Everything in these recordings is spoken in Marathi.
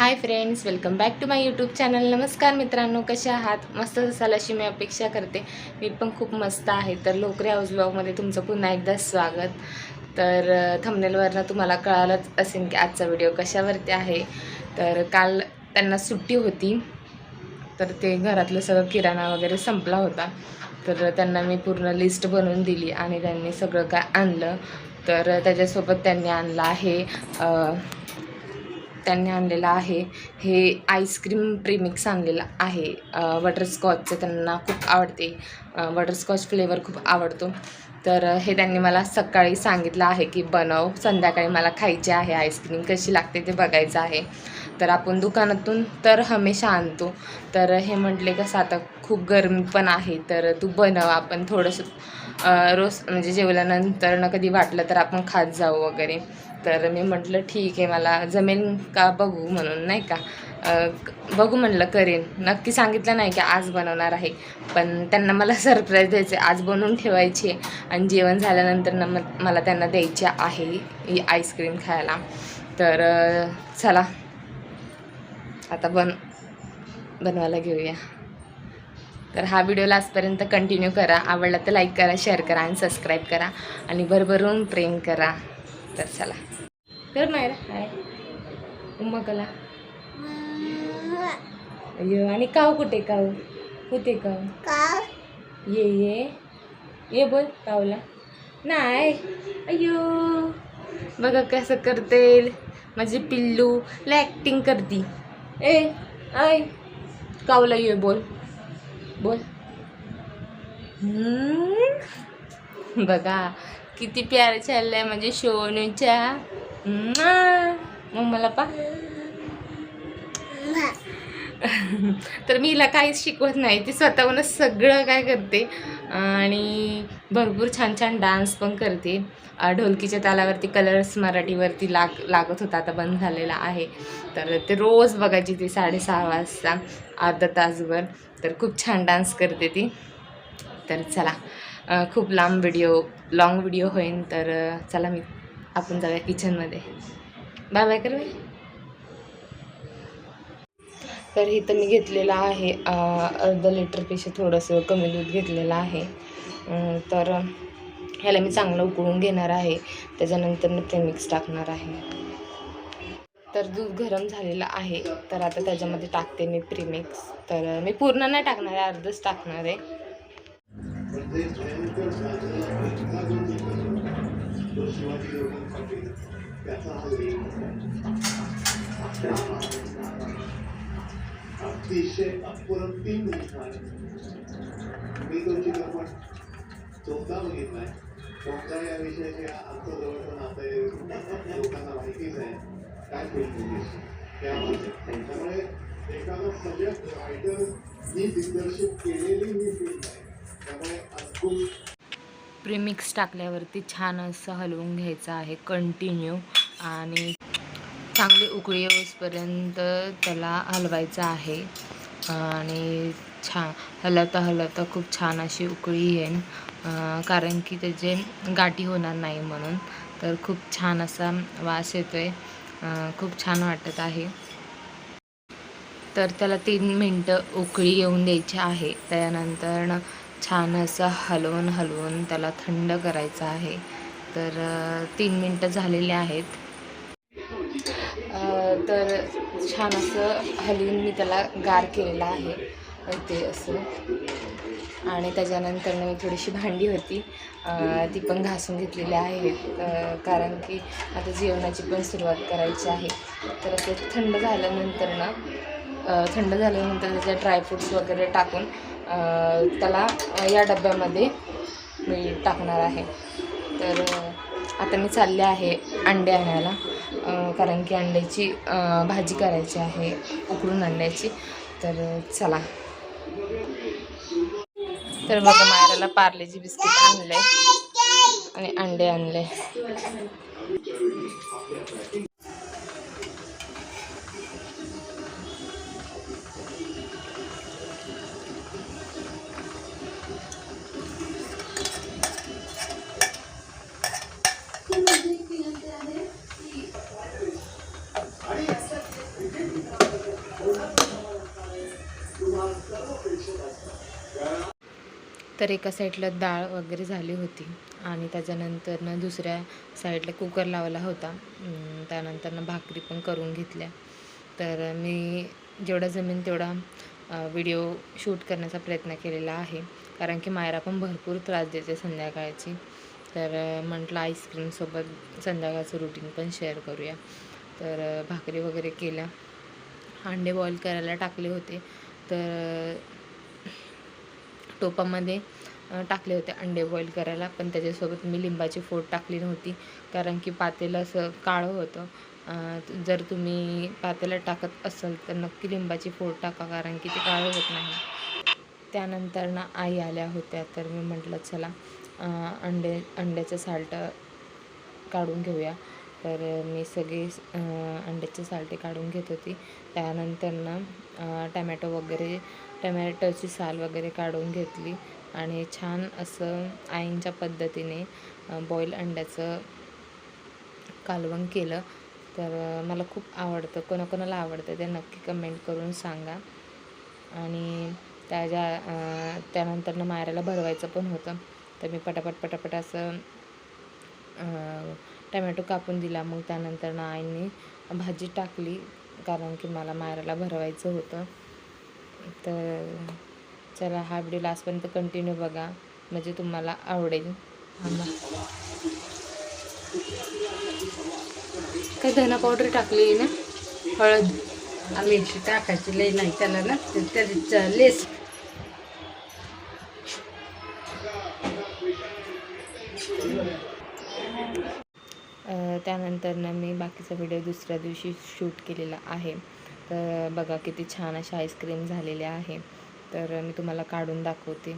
Hi friends welcome back to my YouTube channel नमस्कार मित्रांनो कशा आहात? मस्त असाल अशी मी अपेक्षा करते. मी पण खूप मस्त आहे. तर लोकरे हाऊस ब्लॉगमध्ये तुमचं पुन्हा एकदा स्वागत. तर थंबनेलवरनं तुम्हाला कळालंच असेल की आजचा व्हिडिओ कशावरती आहे. तर काल त्यांना सुट्टी होती. तर ते घरातलं सगळं किराणा वगैरे संपला होता. तर त्यांना मी पूर्ण लिस्ट बनवून दिली आणि त्यांनी सगळं काय आणलं. तर त्याच्यासोबत त्यांनी आणलं आहे त्यांनी आणलेलं आहे. हे आईस्क्रीम प्रीमिक्स आणलेलं आहे. बटरस्कॉचचं त्यांना खूप आवडते. बटरस्कॉच फ्लेवर खूप आवडतो. तर हे त्यांनी मला सकाळी सांगितलं आहे की बनव. संध्याकाळी मला खायची आहे आईस्क्रीम कशी लागते ते बघायचं आहे. तर आपण दुकानातून तर हमेशा आणतो. तर हे म्हटले कसं आता खूप गरमी पण आहे. तर तू बनव. आपण थोडंसं रोज म्हणजे जेवल्यानंतर न कधी वाटलं तर आपण खात जाऊ वगैरे. तर मी म्हटलं ठीक आहे मला जमेल का बघू म्हणून नाही का? बघू म्हणलं करेन. नक्की सांगितलं नाही की आज बनवणार आहे पण त्यांना मला सरप्राईज द्यायचे आज बनवून ठेवायची आहे आणि जेवण झाल्यानंतर ना मग मला त्यांना द्यायची आहे ही आईस्क्रीम खायला. तर चला आता बन बनवायला घेऊया. तर हा व्हिडिओ लास्टपर्यंत कंटिन्यू करा. आवडला तर लाईक करा शेअर करा आणि सबस्क्राईब करा. आणि भरभरून प्रेम करा. तर चला. कर मायरा. हाय. उम्मा कला. अय्यो आणि काव कुठे काव कुठे काव ये ये. ये बोल कावला नाही अय्यो. बघा कसं करते. माझी पिल्लू ला ॲक्टिंग करती. ए आय कावला ये बोल. बोल. हम्म. बघा. किती प्यार चाललाय म्हणजे शोनूच्या. म्वा. मग मला पा. तर मी हिला काहीच शिकवत नाही ती स्वतःहूनच सगळं काय करते. आणि भरपूर छान छान डान्स पण करते. ढोलकीच्या तालावरती कलर्स मराठीवरती लाग लागत होता आता बंद झालेला आहे. तर ते रोज बघायची ती साडेसहा वाजता अर्धा तासभर. तर खूप छान डान्स करते ती. तर चला. खूप लांब व्हिडिओ लॉंग व्हिडिओ होईन तर चला मी आपण जाऊया किचनमध्ये बाय बाय कर तर इथं मी घेतलेलं आहे अर्ध लिटरपेक्षा थोडंसं कमी दूध घेतलेलं आहे. तर ह्याला मी चांगलं उकळून घेणार आहे. त्याच्यानंतर मी प्रेमिक्स टाकणार आहे. तर दूध गरम झालेलं आहे. तर आता त्याच्यामध्ये टाकते मी प्रीमिक्स तर मी पूर्ण नाही टाकणार आहे अर्धच टाकणार आहे. they भयंकर साधना इतना गुण तो शिवाजी लोगों बघितलाय चौदा या विषयाचे आमचं जवळचं नातं आहे लोकांना माहितीच आहे काय फ़िल्म त्यामध्ये त्यामुळे एखादा सगळ्यात रायटरनी दिग्दर्शित केलेली ही फ़िल्म आहे प्रीमिक्स टाकल्यावरती छान असं हलवून घ्यायचं आहे कंटिन्यू आणि चांगली उकळी येऊसपर्यंत त्याला हलवायचं आहे. आणि छान हलवता हलवता खूप छान अशी उकळी येईल कारण की त्याचे गाठी होणार नाही म्हणून. तर खूप छान असा वास येतो आहे खूप छान वाटत आहे. तर त्याला तीन मिनटं उकळी येऊन द्यायची आहे. त्यानंतर छान असं हलवून हलवून त्याला थंड करायचं आहे. तर तीन मिनटं झालेली आहेत. तर छान असं हलवून मी त्याला गार केलेला आहे. ते असं. आणि त्याच्यानंतर मी थोडीशी भांडी होती. ती पण घासून घेतलेली आहे. कारण की आता जेवणाची पण सुरुवात करायची आहे. तर असं थंड झाल्यानंतर ना थंड झाल्यानंतर त्याच्या ड्रायफ्रूट्स वगैरे टाकून त्याला या डब्यामध्ये मी टाकणार आहे. तर आता मी चालले आहे अंडे आणायला. कारण की अंड्याची भाजी करायची आहे उकडून अंड्याची तर चला. तर बघा मायराला पार्लेजी बिस्किट आणले आणि अंडे आणले. तर एका साईडला डाळ वगैरे झाली होती आणि त्याच्यानंतरनं दुसऱ्या साईडला कुकर लावला होता. त्यानंतरनं भाकरी पण करून घेतल्या. तर मी जेवढा जमेन तेवढा व्हिडिओ शूट करण्याचा प्रयत्न केलेला आहे. कारण की मायरा पण भरपूर त्रास देते संध्याकाळची. तर म्हटलं आईस्क्रीमसोबत संध्याकाळचं रुटीन पण शेअर करूया. तर भाकरी वगैरे केल्या. अंडे बॉईल करायला टाकले होते. तर टोपामध्ये टाकले होते अंडे बॉईल करायला. पण त्याच्यासोबत मी लिंबाची फोड टाकली नव्हती. कारण की पातेलं असं काळं होतं. जर तुम्ही पातेला टाकत असाल तर नक्की लिंबाची फोड टाका कारण की ते काळं होत नाही. त्यानंतर ना आई आल्या होत्या. तर मी म्हटलं चला अंडे अंड्याचं साल्ट काढून घेऊया. तर मी सगळी अंड्याची सालटी काढून घेत होती. त्यानंतर ना टमॅटो वगैरे टमॅटोची साल वगैरे काढून घेतली. आणि छान असं आईंच्या पद्धतीने बॉईल अंड्याचं कालवण केलं. तर मला खूप आवडतं. कोणाकोणाला आवडतं ते नक्की कमेंट करून सांगा. आणि त्याच्या त्यानंतरनं मायराला भरवायचं पण होतं. तर मी पटापट पटापट असं टमॅटो कापून दिला. मग त्यानंतर ना आईने भाजी टाकली कारण की मला मायराला भरवायचं होतं. तर चला हा व्हिडिओ लास्टपर्यंत कंटिन्यू बघा. म्हणजे तुम्हाला आवडेल. काय धना पावडर टाकली ना? हळद. मिरची टाकायची. लई नाही त्याला ना त्याची लेस त्यानंतरनं मी बाकीचा व्हिडिओ दुसऱ्या दिवशी शूट केलेला आहे. तर बघा किती छान अशा आईस्क्रीम झालेल्या आहे. तर मी तुम्हाला काढून दाखवते.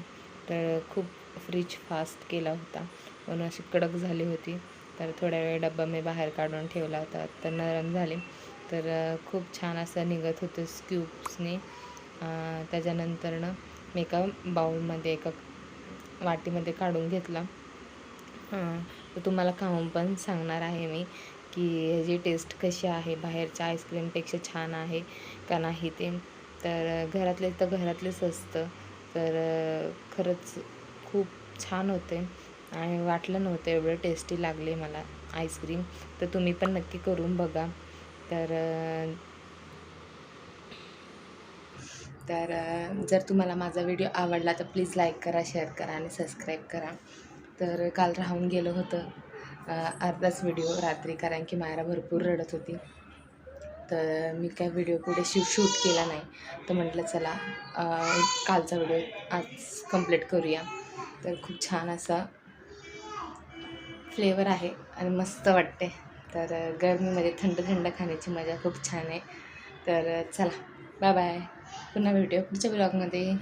तर खूप फ्रीज फास्ट केला होता. म्हणून अशी कडक झाली होती. तर थोड्या वेळ डब्बा मी बाहेर काढून ठेवला होता. तर नरम झाले. तर खूप छान असं निघत होतं स्क्यूब्सने त्याच्यानंतरनं मी एका बाउलमध्ये एका वाटीमध्ये काढून घेतला. तर तुम्हाला खाऊन पण सांगणार आहे मी की ह्याची टेस्ट कशी आहे बाहेरच्या आईस्क्रीमपेक्षा छान आहे का नाही ते. तर घरातले तर घरातलेच असतं. तर खरंच खूप छान होते आणि वाटलं नव्हतं एवढं टेस्टी लागले मला आईस्क्रीम तर तुम्ही पण नक्की करून बघा. तर तर जर तुम्हाला माझा व्हिडिओ आवडला तर प्लीज लाईक करा शेअर करा आणि सबस्क्राईब करा. तर काल राहून गेलं होतं अर्धाच व्हिडिओ रात्री कारण की मायरा भरपूर रडत होती. तर मी काय व्हिडिओ पुढे शूट शूट केला नाही. तर म्हटलं चला कालचा व्हिडिओ आज कंप्लीट करूया. तर खूप छान असा फ्लेवर आहे आणि मस्त वाटते. तर गर्मीमध्ये गरमीमध्ये थंड थंड खाण्याची मजा खूप छान आहे. तर चला बाय बाय पुन्हा भेटूया पुढच्या ब्लॉगमध्ये